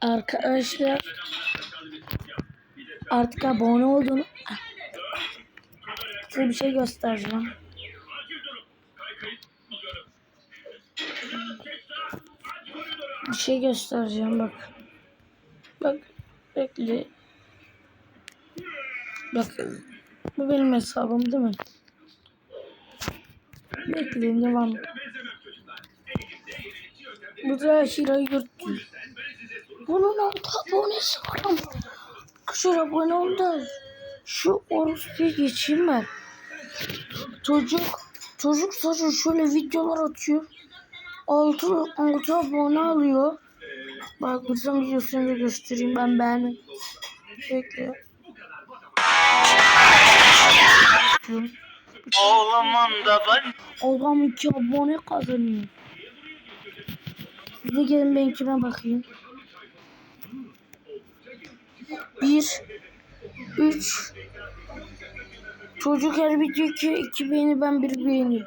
Arkadaşlar artık abone oldum. Size bir şey göstereceğim. Bir şey göstereceğim bak. Bak bekle. Bak bu benim hesabım değil mi? Bekleyin devam. Bu da Hira Yurtgül. Bunun altı abonesi var ama. Kışır abone oldu. Şu orospuya geçeyim ben. Çocuk, çocuk sadece şöyle videolar atıyor. Altı, altı abone alıyor. Bak buradan videosunu da göstereyim ben beğendim. Bekle. Oğlumun da ben Adam iki abone kazanıyor. Bir de gelin benimkine bakayım. Bir, üç. Çocuk her video iki, iki beğeni ben bir beğeni.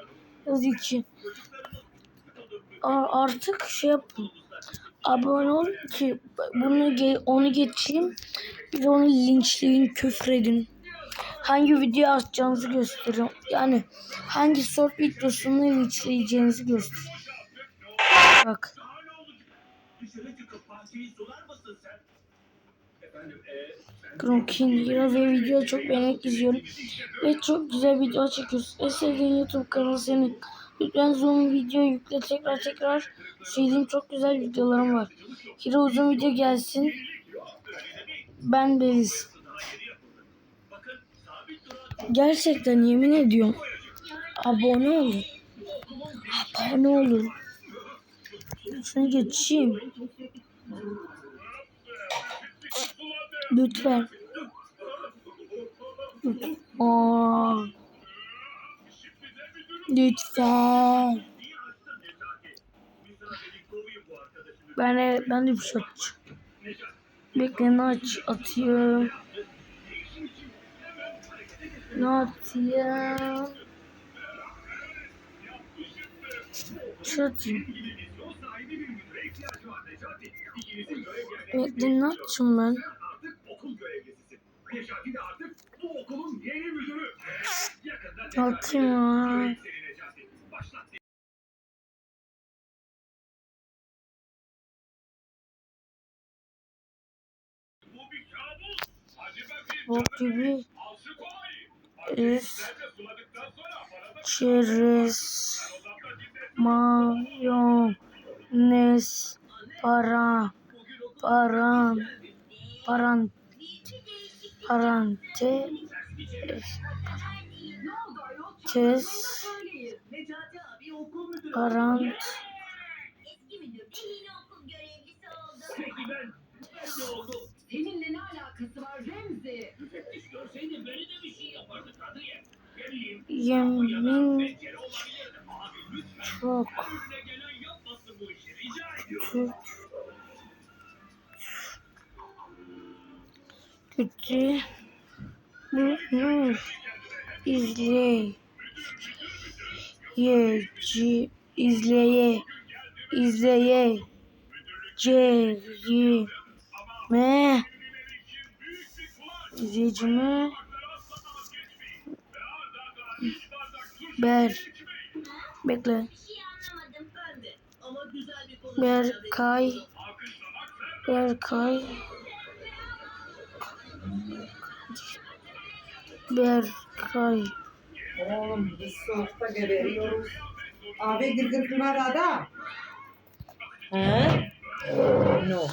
Yaz iki. A- artık şey yapın. Abone ol ki bunu ge- onu geçeyim. Bir de onu linçleyin, küfredin. Hangi video atacağınızı gösteriyor. Yani hangi sort videosunu linçleyeceğinizi gösteriyor. Bak. Kronkin Hero ve video çok beğenerek izliyorum. Ve çok güzel video çekiyorsun. En sevdiğin YouTube kanalı senin. Lütfen zoom video yükle tekrar tekrar. Sevdiğim çok güzel videolarım var. Hero uzun video gelsin. Ben Beliz. Gerçekten yemin ediyorum. Abone olun. Abone olun. Şunu geçeyim. Lütfen. Aa. Lütfen. Ben de, ben de bir şey atacağım. Bekle ne aç atayım. Ne atayım? Şu atayım. Bekle ne atacağım ben? Atayım? Bok gibi es çerez mayonez para paran paran parante tez parant Seninle ne alakası var Remzi? yemin çok kötü. Kötü bunu izley yeci izleye izleye me izleyicime ber. Bekle Berkay Berkay Berkay Oğlum biz soğukta geberiyoruz. Abi gırgır kınar ada. He? No.